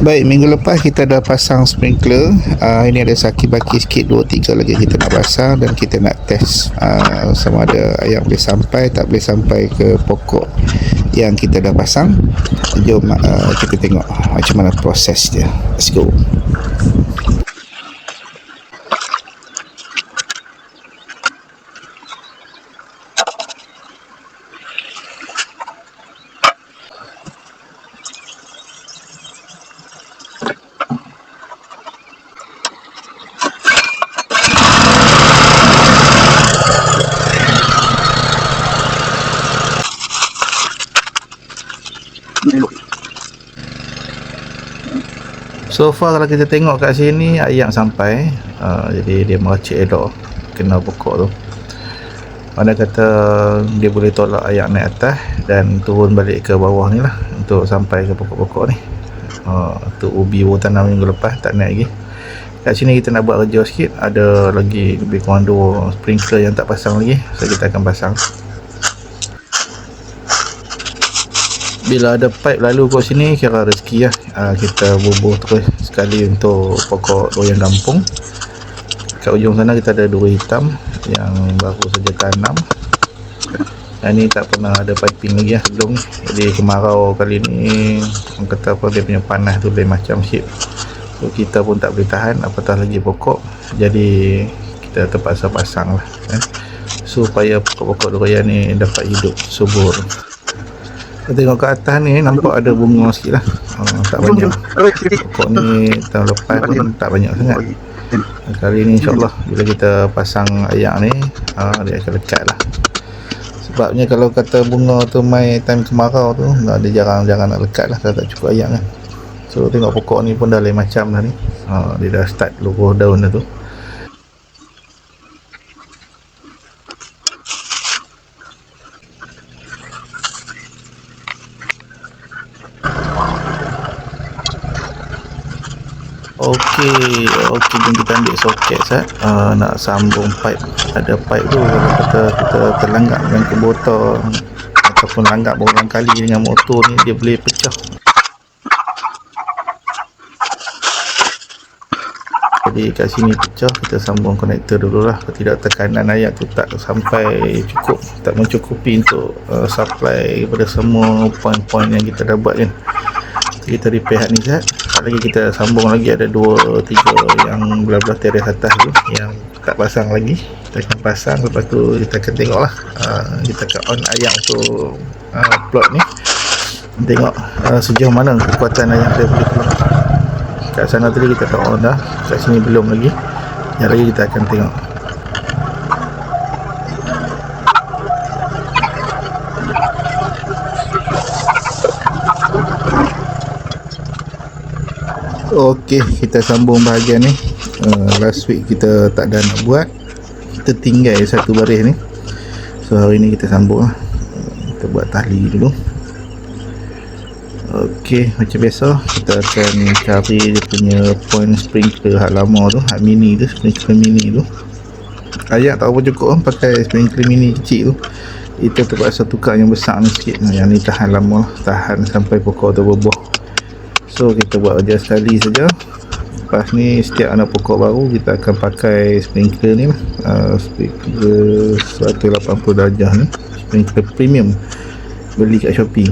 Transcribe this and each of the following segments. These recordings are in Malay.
Baik, minggu lepas kita dah pasang sprinkler. Uh, ini ada saki-baki sikit, 2-3 lagi kita nak pasang dan kita nak test uh, sama ada ayam boleh sampai, tak boleh sampai ke pokok yang kita dah pasang. Jom uh, kita tengok macam mana proses dia. Let's go. So far kalau kita tengok kat sini ayam sampai uh, jadi dia meracik elok kena pokok tu. Mana kata dia boleh tolak ayam naik atas dan turun balik ke bawah ni lah untuk sampai ke pokok-pokok ni. Uh, tu ubi baru tanam minggu lepas tak naik lagi. Kat sini kita nak buat kerja sikit ada lagi lebih kurang dua sprinkler yang tak pasang lagi. So kita akan pasang. Bila ada pipe lalu kat sini kira rezeki lah. Uh, kita bubuh terus sekali untuk pokok loyang kampung. Kat ujung sana kita ada dua hitam yang baru saja tanam. Yang ni tak pernah ada piping lagi lah sebelum. Ni jadi kemarau kali ni orang kata apa dia punya panas tu lain macam sikit so kita pun tak boleh tahan apatah lagi pokok. Jadi kita terpaksa pasang lah eh, supaya pokok-pokok durian ni dapat hidup subur kita tengok ke atas ni nampak ada bunga sikit lah. Uh, tak banyak. Pokok ni tahun lepas pun tak banyak sangat. Kali ni insyaAllah bila kita pasang ayak ni uh, dia akan lekat lah. Sebabnya kalau kata bunga tu mai time kemarau tu dia jarang-jarang nak lekat lah kalau tak cukup ayak kan. So tengok pokok ni pun dah lain macam dah ni. Uh, dia dah start luruh daun dah tu Okey, okey jom kita ambil soket set. Uh, nak sambung pipe. Ada pipe tu kalau kata kita terlanggap dengan kubota ataupun langgap berulang kali dengan motor ni dia boleh pecah. Jadi kat sini pecah kita sambung konektor dulu lah tidak tekanan air tu tak sampai cukup tak mencukupi untuk uh, supply kepada semua poin-poin yang kita dah buat kan kita repair ni set lagi kita sambung lagi. Ada dua tiga yang belah-belah teres atas tu yang tak pasang lagi. Kita akan pasang lepas tu kita akan tengok lah uh, kita akan on ayam untuk uh, plot ni. Tengok uh, sejauh mana kekuatan ayam dia boleh keluar. Kat sana tadi kita tak on dah. Kat sini belum lagi. Yang lagi kita akan tengok Okey, kita sambung bahagian ni. Uh, last week kita tak ada nak buat. Kita tinggal satu baris ni. So hari ni kita sambung lah. Kita buat tali dulu. Okey, macam biasa kita akan cari dia punya point sprinkler hak lama tu, hak mini tu, sprinkler mini tu. Ayat tak apa cukup kan pakai sprinkler mini kecil tu. Kita terpaksa tukar yang besar ni sikit. Yang ni tahan lama lah, tahan sampai pokok tu berbuah so kita buat kerja sekali saja. Lepas ni setiap ada pokok baru kita akan pakai sprinkler ni uh, sprinkler 180 darjah ni. Sprinkler premium. Beli kat Shopee.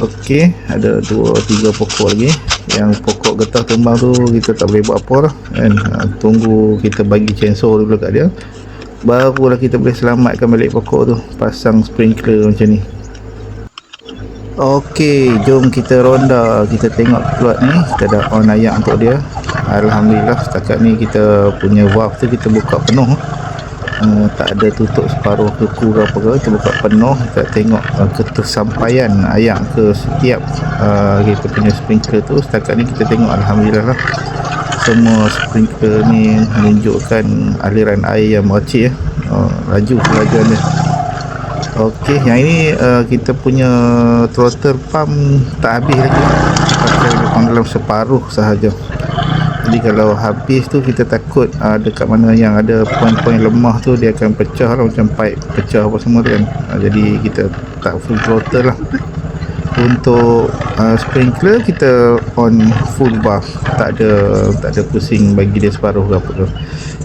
Ok ada 2-3 pokok lagi. Yang pokok getah tumbang tu kita tak boleh buat apa lah. Kan uh, tunggu kita bagi chainsaw dulu kat dia. Barulah kita boleh selamatkan balik pokok tu. Pasang sprinkler macam ni Okey, jom kita ronda. Kita tengok plot ni. Kita dah on ayak untuk dia. Alhamdulillah setakat ni kita punya valve tu kita buka penuh. Uh, tak ada tutup separuh ke apa ke. Kita buka penuh. Kita tengok uh, ketersampaian ayak ke setiap uh, kita punya sprinkler tu. Setakat ni kita tengok Alhamdulillah lah. Semua sprinkler ni menunjukkan aliran air yang meracik ya. Uh, laju kelajuan dia. Okey, yang ini uh, kita punya throttle pump tak habis lagi. Pakai dalam separuh sahaja. Jadi kalau habis tu kita takut uh, dekat mana yang ada poin-poin lemah tu dia akan pecah lah macam pipe pecah apa semua tu kan. Uh, jadi kita tak full throttle lah. untuk uh, sprinkler kita on full buff tak ada tak ada pusing bagi dia separuh ke apa ke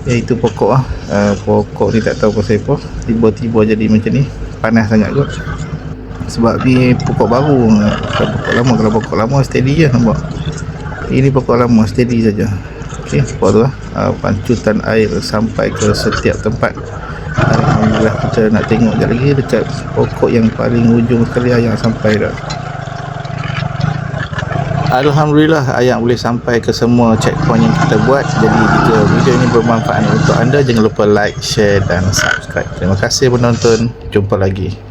iaitu pokok ah uh, pokok ni tak tahu pasal apa tiba-tiba jadi macam ni panas sangat kot. Sebab ni pokok baru. Kalau pokok lama kalau pokok lama steady je nampak. Ini pokok lama steady saja. Ok pokok tu lah. Uh, pancutan air sampai ke setiap tempat. Alhamdulillah kita nak tengok sekejap lagi dekat pokok yang paling ujung sekali ayam sampai dah. Alhamdulillah ayam boleh sampai ke semua checkpoint yang kita buat. Jadi jika video ini bermanfaat untuk anda jangan lupa like, share dan subscribe terima kasih penonton. Jumpa lagi